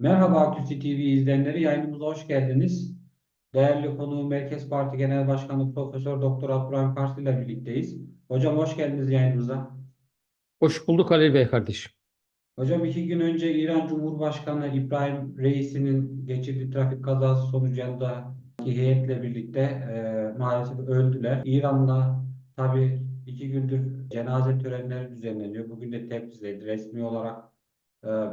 Merhaba Aküsi TV izleyenleri, yayınımıza hoş geldiniz. Değerli konuğum Merkez Parti Genel Başkanı Profesör Doktor Abdurrahim Karslı ile birlikteyiz. Hocam hoş geldiniz yayınımıza. Hoş bulduk Halil Bey kardeşim. Hocam iki gün önce İran Cumhurbaşkanı İbrahim Reis'inin geçirdiği trafik kazası sonucundaki heyetle birlikte e, maalesef öldüler. İran'da tabii iki gündür cenaze törenleri düzenleniyor. Bugün de Tebriz'deydi. Resmi olarak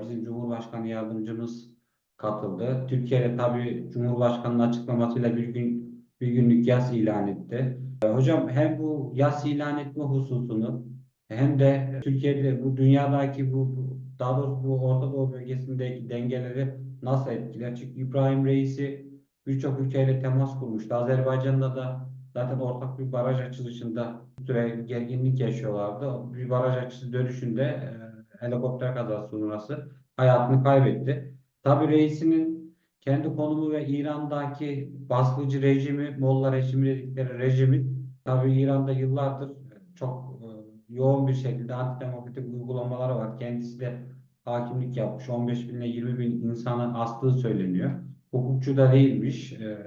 bizim Cumhurbaşkanı yardımcımız katıldı. Türkiye'de tabii Cumhurbaşkanı'nın açıklamasıyla bir gün bir günlük yas ilan etti. E, hocam hem bu yas ilan etme hususunu hem de Türkiye'de bu dünyadaki bu daha doğrusu bu Orta Doğu bölgesindeki dengeleri nasıl etkiler? Çünkü İbrahim Reis'i birçok ülkeyle temas kurmuştu. Azerbaycan'da da zaten ortak bir baraj açılışında süre gerginlik yaşıyorlardı. Bir baraj açısı dönüşünde e, helikopter kazası sonrası hayatını kaybetti. Tabii reisinin kendi konumu ve İran'daki baskıcı rejimi, Molla rejimi dedikleri rejimin tabii İran'da yıllardır çok e, yoğun bir şekilde antidemokratik uygulamaları var. Kendisi de hakimlik yapmış. 15 bin ile 20 bin insanı astığı söyleniyor. Hukukçu da değilmiş. E,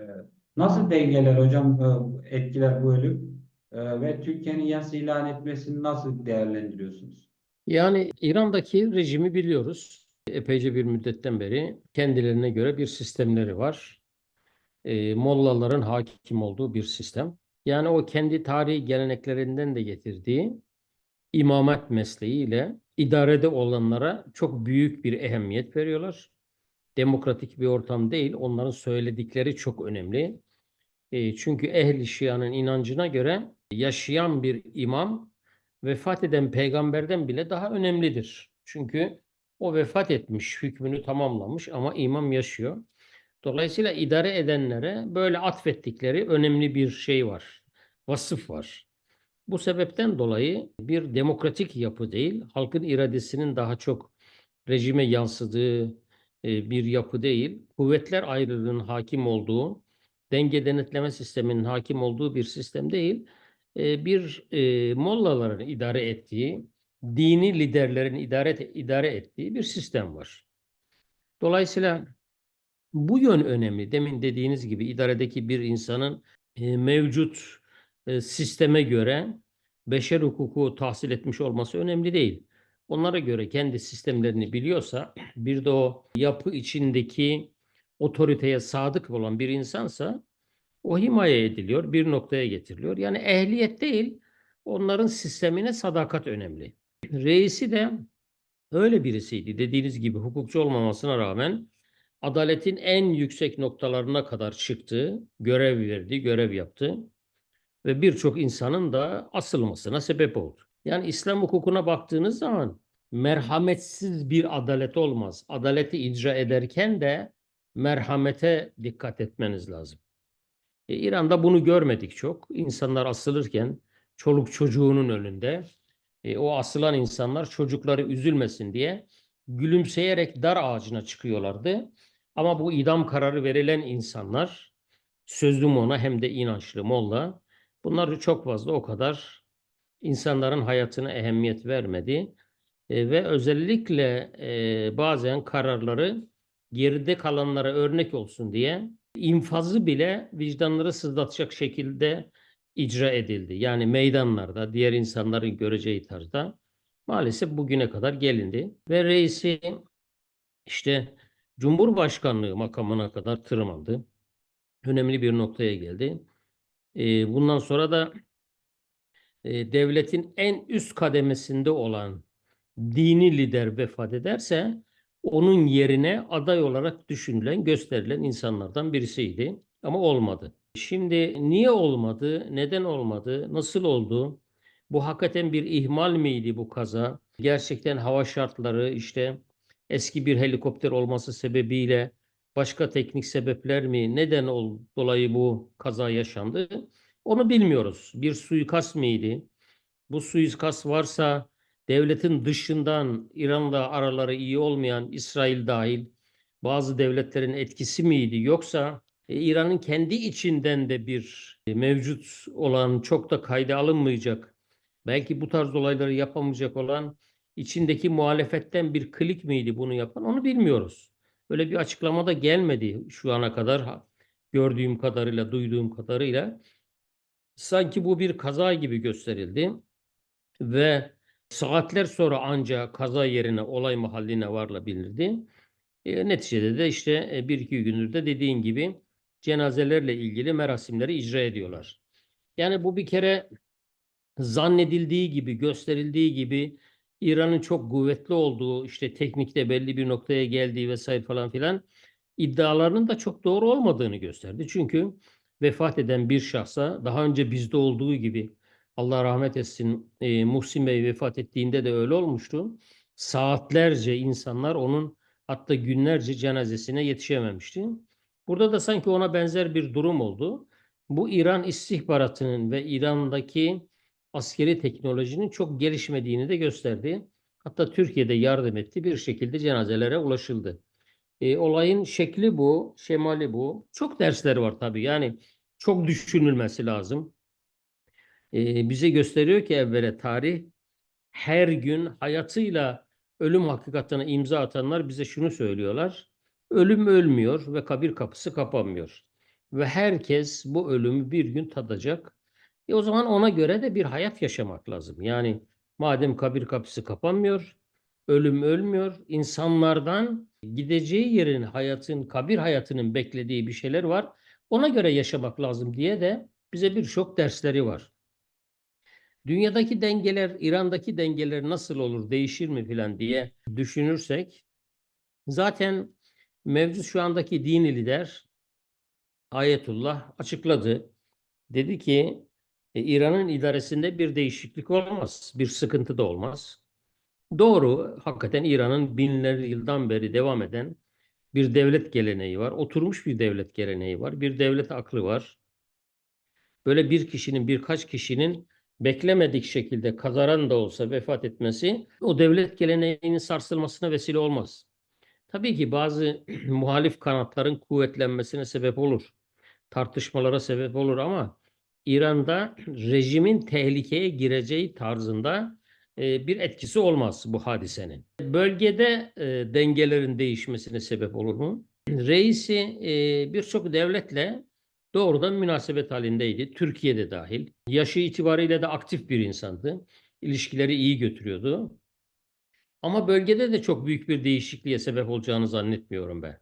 nasıl dengeler hocam e, etkiler bu ölüm? Ve Türkiye'nin yas ilan etmesini nasıl değerlendiriyorsunuz? Yani İran'daki rejimi biliyoruz. Epeyce bir müddetten beri kendilerine göre bir sistemleri var. E, Mollaların hakim olduğu bir sistem. Yani o kendi tarihi geleneklerinden de getirdiği imamet mesleğiyle idarede olanlara çok büyük bir ehemmiyet veriyorlar. Demokratik bir ortam değil. Onların söyledikleri çok önemli. E, çünkü ehli şianın inancına göre yaşayan bir imam vefat eden peygamberden bile daha önemlidir. Çünkü o vefat etmiş, hükmünü tamamlamış ama imam yaşıyor. Dolayısıyla idare edenlere böyle atfettikleri önemli bir şey var, vasıf var. Bu sebepten dolayı bir demokratik yapı değil, halkın iradesinin daha çok rejime yansıdığı e, bir yapı değil, kuvvetler ayrılığının hakim olduğu, denge denetleme sisteminin hakim olduğu bir sistem değil, bir e, mollaların idare ettiği, dini liderlerin idare, idare ettiği bir sistem var. Dolayısıyla bu yön önemli. Demin dediğiniz gibi idaredeki bir insanın e, mevcut e, sisteme göre beşer hukuku tahsil etmiş olması önemli değil. Onlara göre kendi sistemlerini biliyorsa, bir de o yapı içindeki otoriteye sadık olan bir insansa o himaye ediliyor, bir noktaya getiriliyor. Yani ehliyet değil, onların sistemine sadakat önemli. Reisi de öyle birisiydi. Dediğiniz gibi hukukçu olmamasına rağmen adaletin en yüksek noktalarına kadar çıktı, görev verdi, görev yaptı ve birçok insanın da asılmasına sebep oldu. Yani İslam hukukuna baktığınız zaman merhametsiz bir adalet olmaz. Adaleti icra ederken de merhamete dikkat etmeniz lazım. E, İran'da bunu görmedik çok. İnsanlar asılırken çoluk çocuğunun önünde e, o asılan insanlar çocukları üzülmesin diye gülümseyerek dar ağacına çıkıyorlardı. Ama bu idam kararı verilen insanlar sözlü ona hem de inançlı molla bunlar çok fazla o kadar insanların hayatına ehemmiyet vermedi. E, ve özellikle e, bazen kararları geride kalanlara örnek olsun diye infazı bile vicdanları sızlatacak şekilde icra edildi. Yani meydanlarda diğer insanların göreceği tarzda maalesef bugüne kadar gelindi. Ve reisi işte Cumhurbaşkanlığı makamına kadar tırmandı. Önemli bir noktaya geldi. E, bundan sonra da e, devletin en üst kademesinde olan dini lider vefat ederse onun yerine aday olarak düşünülen, gösterilen insanlardan birisiydi. Ama olmadı. Şimdi niye olmadı, neden olmadı, nasıl oldu? Bu hakikaten bir ihmal miydi bu kaza? Gerçekten hava şartları işte eski bir helikopter olması sebebiyle başka teknik sebepler mi, neden ol, dolayı bu kaza yaşandı? Onu bilmiyoruz. Bir suikast mıydı? Bu suikast varsa devletin dışından İran'la araları iyi olmayan İsrail dahil bazı devletlerin etkisi miydi yoksa e, İran'ın kendi içinden de bir e, mevcut olan çok da kayda alınmayacak belki bu tarz olayları yapamayacak olan içindeki muhalefetten bir klik miydi bunu yapan onu bilmiyoruz. Öyle bir açıklama da gelmedi şu ana kadar gördüğüm kadarıyla, duyduğum kadarıyla. Sanki bu bir kaza gibi gösterildi ve saatler sonra ancak kaza yerine, olay mahalline varılabilirdi. E, neticede de işte e, bir iki gündür de dediğin gibi cenazelerle ilgili merasimleri icra ediyorlar. Yani bu bir kere zannedildiği gibi, gösterildiği gibi İran'ın çok kuvvetli olduğu, işte teknikte belli bir noktaya geldiği vesaire falan filan iddialarının da çok doğru olmadığını gösterdi. Çünkü vefat eden bir şahsa daha önce bizde olduğu gibi Allah rahmet etsin e, Muhsin Bey vefat ettiğinde de öyle olmuştu. Saatlerce insanlar onun hatta günlerce cenazesine yetişememişti. Burada da sanki ona benzer bir durum oldu. Bu İran istihbaratının ve İran'daki askeri teknolojinin çok gelişmediğini de gösterdi. Hatta Türkiye'de yardım etti. Bir şekilde cenazelere ulaşıldı. E, olayın şekli bu, şemali bu. Çok dersleri var tabii. Yani çok düşünülmesi lazım. E, bize gösteriyor ki evvela tarih her gün hayatıyla ölüm hakikatine imza atanlar bize şunu söylüyorlar. Ölüm ölmüyor ve kabir kapısı kapanmıyor. Ve herkes bu ölümü bir gün tadacak. E o zaman ona göre de bir hayat yaşamak lazım. Yani madem kabir kapısı kapanmıyor, ölüm ölmüyor, insanlardan gideceği yerin hayatın, kabir hayatının beklediği bir şeyler var. Ona göre yaşamak lazım diye de bize birçok dersleri var. Dünyadaki dengeler, İran'daki dengeler nasıl olur, değişir mi filan diye düşünürsek zaten mevcut şu andaki dini lider Ayetullah açıkladı. Dedi ki e, İran'ın idaresinde bir değişiklik olmaz, bir sıkıntı da olmaz. Doğru, hakikaten İran'ın binler yıldan beri devam eden bir devlet geleneği var. Oturmuş bir devlet geleneği var. Bir devlet aklı var. Böyle bir kişinin, birkaç kişinin beklemedik şekilde kazaran da olsa vefat etmesi o devlet geleneğinin sarsılmasına vesile olmaz. Tabii ki bazı muhalif kanatların kuvvetlenmesine sebep olur. Tartışmalara sebep olur ama İran'da rejimin tehlikeye gireceği tarzında e, bir etkisi olmaz bu hadisenin. Bölgede e, dengelerin değişmesine sebep olur mu? Reisi e, birçok devletle doğrudan münasebet halindeydi. Türkiye'de dahil. Yaşı itibariyle de aktif bir insandı. İlişkileri iyi götürüyordu. Ama bölgede de çok büyük bir değişikliğe sebep olacağını zannetmiyorum ben.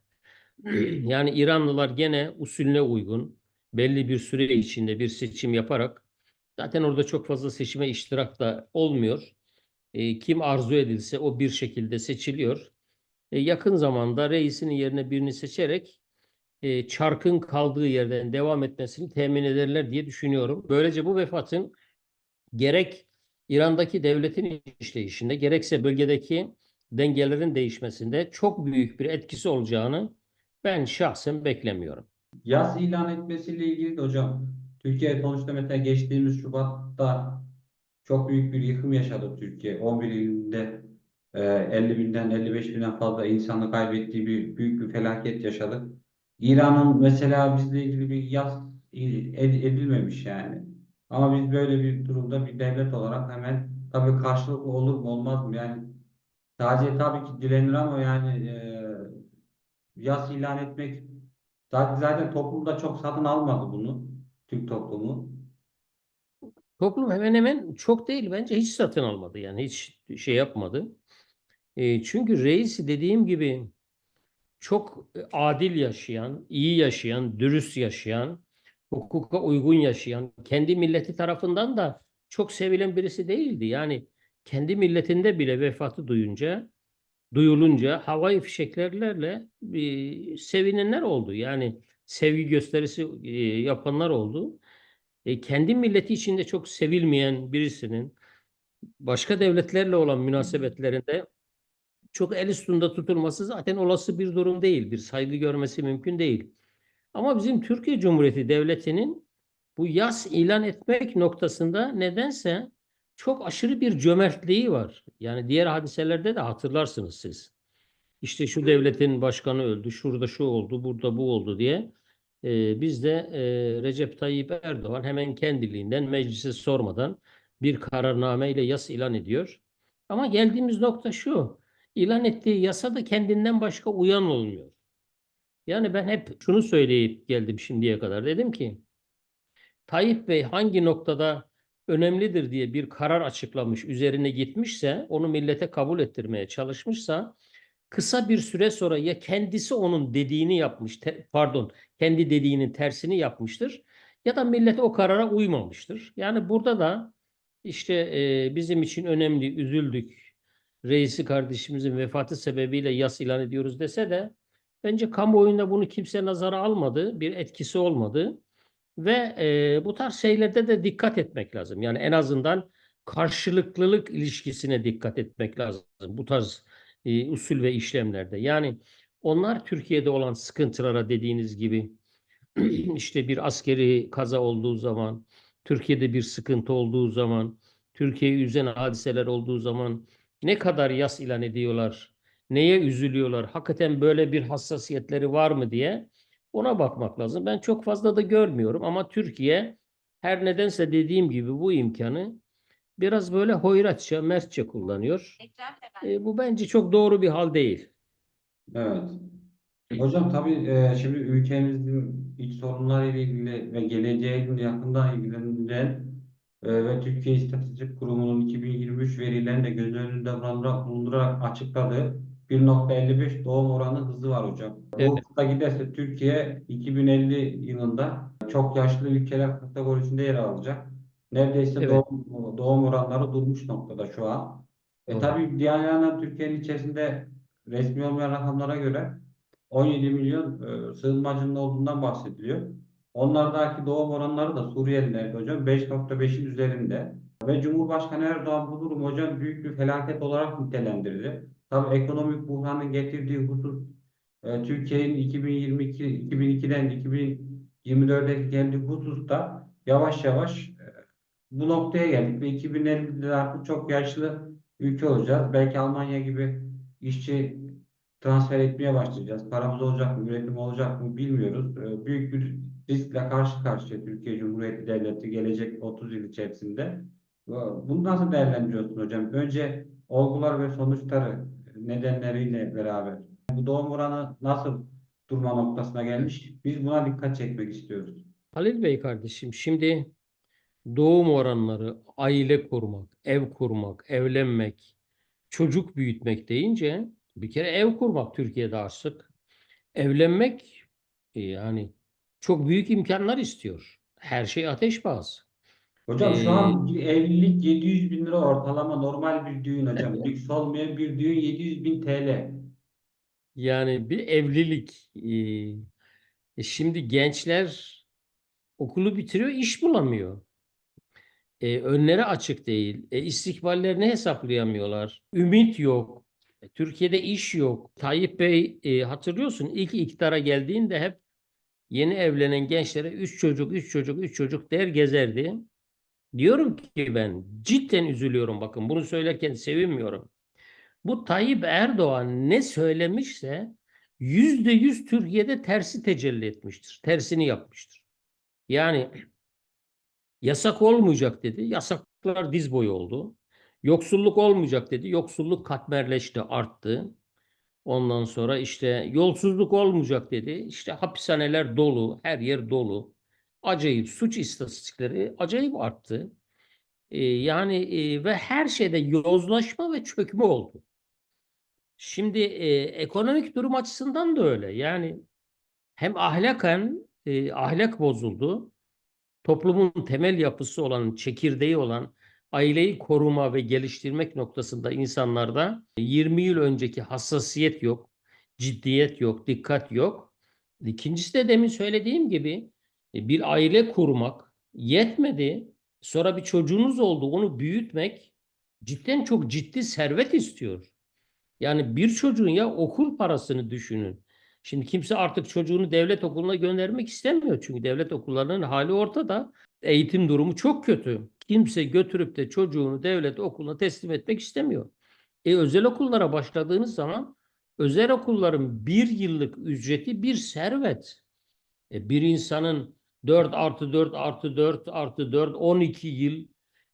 Yani İranlılar gene usulüne uygun belli bir süre içinde bir seçim yaparak zaten orada çok fazla seçime iştirak da olmuyor. E, kim arzu edilse o bir şekilde seçiliyor. E, yakın zamanda reisinin yerine birini seçerek e, çarkın kaldığı yerden devam etmesini temin ederler diye düşünüyorum. Böylece bu vefatın gerek İran'daki devletin işleyişinde gerekse bölgedeki dengelerin değişmesinde çok büyük bir etkisi olacağını ben şahsen beklemiyorum. Yas ilan etmesiyle ilgili de hocam Türkiye sonuçta mesela geçtiğimiz Şubat'ta çok büyük bir yıkım yaşadı Türkiye. 11 ilinde e, 50 binden 55 binden fazla insanı kaybettiği bir büyük bir felaket yaşadık. İran'ın mesela bizle ilgili bir yas ed- edilmemiş yani. Ama biz böyle bir durumda bir devlet olarak hemen tabii karşılıklı olur mu olmaz mı yani sadece tabii ki dilenir ama yani e, yas ilan etmek zaten, zaten toplumda çok satın almadı bunu Türk toplumu. Toplum hemen hemen çok değil bence hiç satın almadı yani hiç şey yapmadı. E, çünkü reisi dediğim gibi çok e, adil yaşayan, iyi yaşayan, dürüst yaşayan, hukuka uygun yaşayan, kendi milleti tarafından da çok sevilen birisi değildi. Yani kendi milletinde bile vefatı duyunca, duyulunca havai fişeklerle e, sevinenler oldu. Yani sevgi gösterisi e, yapanlar oldu. E, kendi milleti içinde çok sevilmeyen birisinin başka devletlerle olan münasebetlerinde çok el üstünde tutulması zaten olası bir durum değil. Bir saygı görmesi mümkün değil. Ama bizim Türkiye Cumhuriyeti Devleti'nin bu yas ilan etmek noktasında nedense çok aşırı bir cömertliği var. Yani diğer hadiselerde de hatırlarsınız siz. İşte şu devletin başkanı öldü, şurada şu oldu, burada bu oldu diye. Ee, biz de e, Recep Tayyip Erdoğan hemen kendiliğinden meclise sormadan bir kararname ile yas ilan ediyor. Ama geldiğimiz nokta şu. İlan ettiği yasa da kendinden başka uyan olmuyor. Yani ben hep şunu söyleyip geldim şimdiye kadar. Dedim ki Tayyip Bey hangi noktada önemlidir diye bir karar açıklamış, üzerine gitmişse, onu millete kabul ettirmeye çalışmışsa kısa bir süre sonra ya kendisi onun dediğini yapmış, te- pardon, kendi dediğinin tersini yapmıştır ya da millet o karara uymamıştır. Yani burada da işte e, bizim için önemli, üzüldük. Reisi kardeşimizin vefatı sebebiyle yas ilan ediyoruz dese de bence kamuoyunda bunu kimse nazara almadı, bir etkisi olmadı. Ve e, bu tarz şeylerde de dikkat etmek lazım. Yani en azından karşılıklılık ilişkisine dikkat etmek lazım. Bu tarz e, usul ve işlemlerde. Yani onlar Türkiye'de olan sıkıntılara dediğiniz gibi işte bir askeri kaza olduğu zaman, Türkiye'de bir sıkıntı olduğu zaman, Türkiye'yi üzen hadiseler olduğu zaman ne kadar yas ilan ediyorlar, neye üzülüyorlar, hakikaten böyle bir hassasiyetleri var mı diye ona bakmak lazım. Ben çok fazla da görmüyorum ama Türkiye her nedense dediğim gibi bu imkanı biraz böyle hoyratça, mertçe kullanıyor. E, bu bence çok doğru bir hal değil. Evet. Hocam tabii e, şimdi ülkemizin iç sorunlarıyla ilgili ve geleceğin yakından ilgilenen ve Türkiye İstatistik Kurumu'nun 2023 verilerini de göz önünde bulundurarak, açıkladığı 1.55 doğum oranı hızı var hocam. Bu Evet. hızla giderse Türkiye 2050 yılında çok yaşlı ülkeler kategorisinde yer alacak. Neredeyse Evet. doğum, doğum oranları durmuş noktada şu an. E tabii diğer yandan Türkiye'nin içerisinde resmi olmayan rakamlara göre 17 milyon e, sığınmacının olduğundan bahsediliyor. Onlardaki doğum oranları da Suriyelilerde hocam 5.5'in üzerinde. Ve Cumhurbaşkanı Erdoğan bu durumu hocam büyük bir felaket olarak nitelendirdi. Tabii ekonomik buhranın getirdiği husus e, Türkiye'nin 2022 2002'den 2024'e geldiği hususta yavaş yavaş e, bu noktaya geldik ve 2050'de artık çok yaşlı ülke olacağız. Belki Almanya gibi işçi transfer etmeye başlayacağız. Paramız olacak mı, üretim olacak mı bilmiyoruz. Ee, Büyük bir riskle karşı karşıya Türkiye Cumhuriyeti Devleti gelecek 30 yıl içerisinde. Bunu nasıl değerlendiriyorsun hocam? Önce olgular ve sonuçları nedenleriyle beraber. Bu doğum oranı nasıl durma noktasına gelmiş? Biz buna dikkat çekmek istiyoruz. Halil Bey kardeşim şimdi doğum oranları, aile kurmak, ev kurmak, evlenmek, çocuk büyütmek deyince bir kere ev kurmak Türkiye'de artık. Evlenmek e, yani çok büyük imkanlar istiyor. Her şey ateş pahası. Hocam şu an evlilik 700 bin lira ortalama normal bir düğün hocam. Lüks olmayan bir düğün 700 bin TL. Yani bir evlilik. e, şimdi gençler okulu bitiriyor, iş bulamıyor. E, önleri açık değil. E, istikballerini hesaplayamıyorlar. Ümit yok. E, Türkiye'de iş yok. Tayyip Bey e, hatırlıyorsun ilk iktidara geldiğinde hep yeni evlenen gençlere üç çocuk, üç çocuk, üç çocuk der gezerdi. Diyorum ki ben cidden üzülüyorum bakın bunu söylerken sevinmiyorum. Bu Tayyip Erdoğan ne söylemişse yüzde yüz Türkiye'de tersi tecelli etmiştir. Tersini yapmıştır. Yani yasak olmayacak dedi. Yasaklar diz boyu oldu. Yoksulluk olmayacak dedi. Yoksulluk katmerleşti, arttı. Ondan sonra işte yolsuzluk olmayacak dedi. İşte hapishaneler dolu, her yer dolu. Acayip suç istatistikleri acayip arttı. Ee, yani e, ve her şeyde yozlaşma ve çökme oldu. Şimdi e, ekonomik durum açısından da öyle. Yani hem ahlaken e, ahlak bozuldu. Toplumun temel yapısı olan, çekirdeği olan aileyi koruma ve geliştirmek noktasında insanlarda 20 yıl önceki hassasiyet yok, ciddiyet yok, dikkat yok. İkincisi de demin söylediğim gibi e, bir aile kurmak yetmedi. Sonra bir çocuğunuz oldu, onu büyütmek cidden çok ciddi servet istiyor. Yani bir çocuğun ya okul parasını düşünün. Şimdi kimse artık çocuğunu devlet okuluna göndermek istemiyor. Çünkü devlet okullarının hali ortada. Eğitim durumu çok kötü. Kimse götürüp de çocuğunu devlet okuluna teslim etmek istemiyor. E özel okullara başladığınız zaman özel okulların bir yıllık ücreti bir servet. E bir insanın 4 artı 4 artı 4 artı 4 12 yıl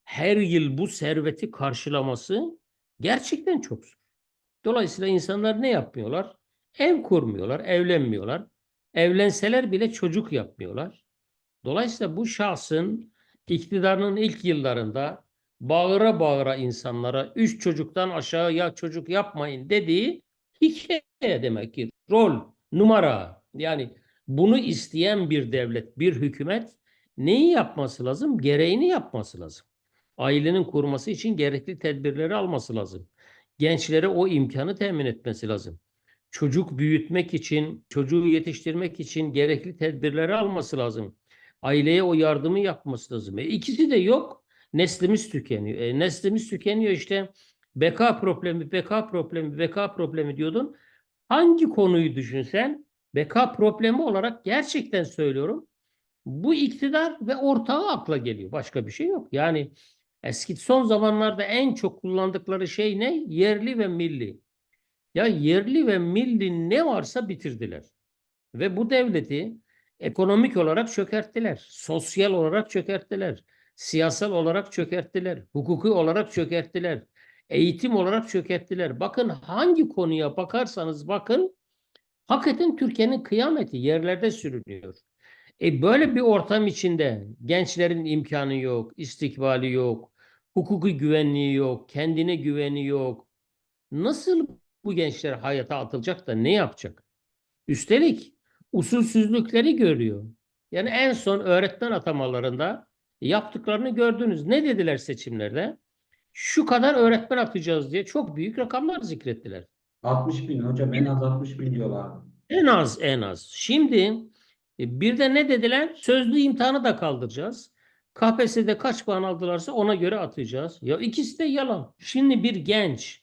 her yıl bu serveti karşılaması gerçekten çok zor. Dolayısıyla insanlar ne yapmıyorlar? Ev kurmuyorlar, evlenmiyorlar. Evlenseler bile çocuk yapmıyorlar. Dolayısıyla bu şahsın iktidarının ilk yıllarında bağıra bağıra insanlara üç çocuktan aşağı ya çocuk yapmayın dediği hikaye demek ki. Rol, numara. Yani bunu isteyen bir devlet, bir hükümet neyi yapması lazım? Gereğini yapması lazım. Ailenin kurması için gerekli tedbirleri alması lazım. Gençlere o imkanı temin etmesi lazım. Çocuk büyütmek için, çocuğu yetiştirmek için gerekli tedbirleri alması lazım. Aileye o yardımı yapması lazım. E ikisi de yok. Neslimiz tükeniyor. E, neslimiz tükeniyor işte. Beka problemi, beka problemi, beka problemi diyordun. Hangi konuyu düşünsen beka problemi olarak gerçekten söylüyorum. Bu iktidar ve ortağı akla geliyor. Başka bir şey yok. Yani eski son zamanlarda en çok kullandıkları şey ne? Yerli ve milli. Ya yerli ve milli ne varsa bitirdiler. Ve bu devleti ekonomik olarak çökerttiler. Sosyal olarak çökerttiler. Siyasal olarak çökerttiler. Hukuki olarak çökerttiler. Eğitim olarak çökerttiler. Bakın hangi konuya bakarsanız bakın hakikaten Türkiye'nin kıyameti yerlerde sürünüyor. E böyle bir ortam içinde gençlerin imkanı yok, istikbali yok, hukuki güvenliği yok, kendine güveni yok. Nasıl bu gençler hayata atılacak da ne yapacak? Üstelik usulsüzlükleri görüyor. Yani en son öğretmen atamalarında yaptıklarını gördünüz. Ne dediler seçimlerde? Şu kadar öğretmen atacağız diye çok büyük rakamlar zikrettiler. 60 bin hocam en az 60 bin diyorlar. En az en az. Şimdi e, bir de ne dediler? Sözlü imtihanı da kaldıracağız. KPSS'de kaç puan aldılarsa ona göre atacağız. Ya ikisi de yalan. Şimdi bir genç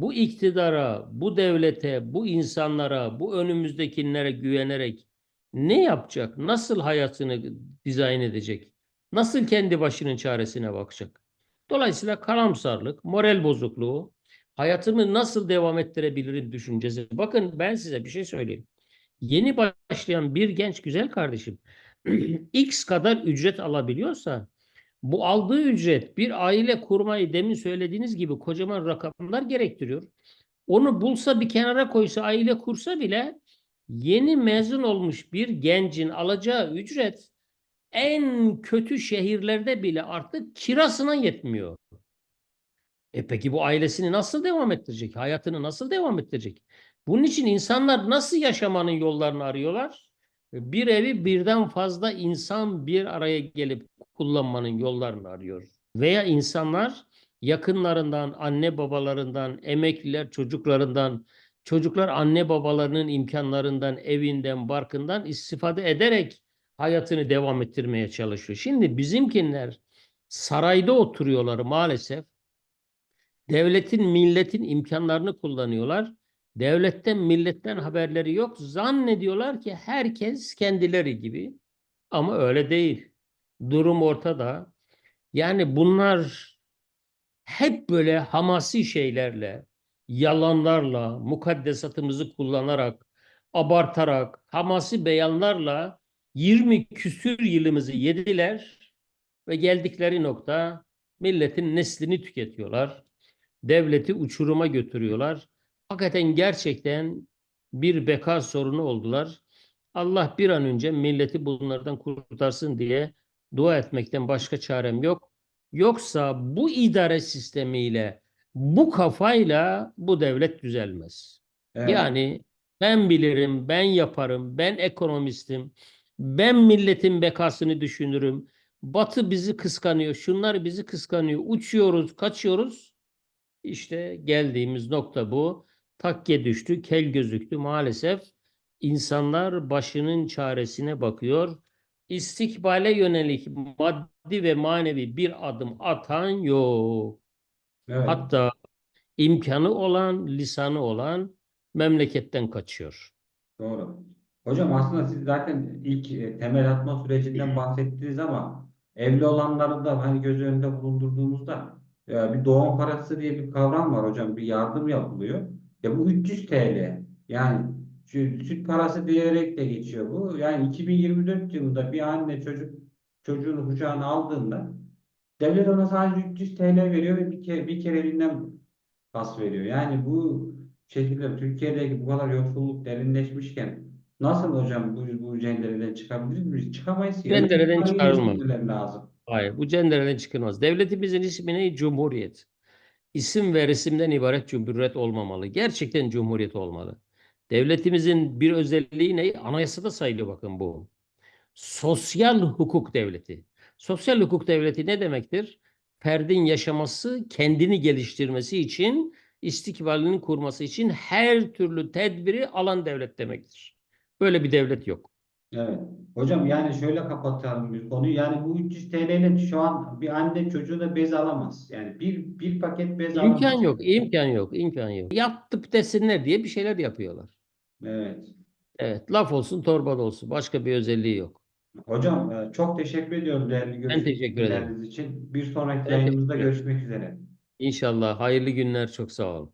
bu iktidara, bu devlete, bu insanlara, bu önümüzdekilere güvenerek ne yapacak? Nasıl hayatını dizayn edecek? Nasıl kendi başının çaresine bakacak? Dolayısıyla karamsarlık, moral bozukluğu, hayatımı nasıl devam ettirebilirim düşüncesi. Bakın ben size bir şey söyleyeyim. Yeni başlayan bir genç güzel kardeşim X kadar ücret alabiliyorsa bu aldığı ücret bir aile kurmayı demin söylediğiniz gibi kocaman rakamlar gerektiriyor. Onu bulsa bir kenara koysa aile kursa bile yeni mezun olmuş bir gencin alacağı ücret en kötü şehirlerde bile artık kirasına yetmiyor. E peki bu ailesini nasıl devam ettirecek? Hayatını nasıl devam ettirecek? Bunun için insanlar nasıl yaşamanın yollarını arıyorlar? Bir evi birden fazla insan bir araya gelip kullanmanın yollarını arıyor. Veya insanlar yakınlarından, anne babalarından, emekliler çocuklarından, çocuklar anne babalarının imkanlarından, evinden, barkından istifade ederek hayatını devam ettirmeye çalışıyor. Şimdi bizimkinler sarayda oturuyorlar maalesef. Devletin, milletin imkanlarını kullanıyorlar. Devletten, milletten haberleri yok. Zannediyorlar ki herkes kendileri gibi. Ama öyle değil. Durum ortada. Yani bunlar hep böyle hamasi şeylerle, yalanlarla, mukaddesatımızı kullanarak, abartarak, hamasi beyanlarla 20 küsür yılımızı yediler ve geldikleri nokta milletin neslini tüketiyorlar. Devleti uçuruma götürüyorlar. Hakikaten gerçekten bir beka sorunu oldular. Allah bir an önce milleti bunlardan kurtarsın diye dua etmekten başka çarem yok. Yoksa bu idare sistemiyle, bu kafayla bu devlet düzelmez. Evet. Yani ben bilirim, ben yaparım, ben ekonomistim, ben milletin bekasını düşünürüm. Batı bizi kıskanıyor, şunlar bizi kıskanıyor. Uçuyoruz, kaçıyoruz. İşte geldiğimiz nokta bu. Takke düştü, kel gözüktü maalesef. İnsanlar başının çaresine bakıyor. İstikbale yönelik maddi ve manevi bir adım atan yok. Evet. Hatta imkanı olan, lisanı olan memleketten kaçıyor. Doğru. Hocam aslında siz zaten ilk e, temel atma sürecinden bahsettiniz ama evli olanları da hani göz önünde bulundurduğumuzda e, bir doğum parası diye bir kavram var hocam. Bir yardım yapılıyor. Ya bu 300 TL. Yani süt parası diyerek de geçiyor bu. Yani 2024 yılında bir anne çocuk çocuğunu kucağına aldığında devlet ona sadece 300 TL veriyor ve bir kere bir kereliğinden pas veriyor. Yani bu şekilde Türkiye'deki bu kadar yoksulluk derinleşmişken Nasıl hocam bu, bu cendereden çıkabilir miyiz? Çıkamayız. Cendereden Yönetim çıkarılmaz. lazım. Hayır, bu cendereden çıkılmaz. Devletimizin ismi ne? Cumhuriyet. İsim ve resimden ibaret cumhuriyet olmamalı. Gerçekten cumhuriyet olmalı. Devletimizin bir özelliği ne? Anayasada sayılıyor bakın bu. Sosyal hukuk devleti. Sosyal hukuk devleti ne demektir? Ferdin yaşaması, kendini geliştirmesi için, istikbalini kurması için her türlü tedbiri alan devlet demektir. Böyle bir devlet yok. Evet. Hocam yani şöyle kapatalım bir konuyu. Yani bu 300 TL ile şu an bir anne çocuğuna bez alamaz. Yani bir bir paket bez alamaz. İmkan yok, imkan yok, imkan yok. Yaptık desinler diye bir şeyler yapıyorlar. Evet. Evet, laf olsun, torba da olsun. Başka bir özelliği yok. Hocam e, çok teşekkür ediyorum değerli Ben teşekkür ederim. için. Bir sonraki Ben yayınımızda görüşmek üzere. İnşallah hayırlı günler, çok sağ olun.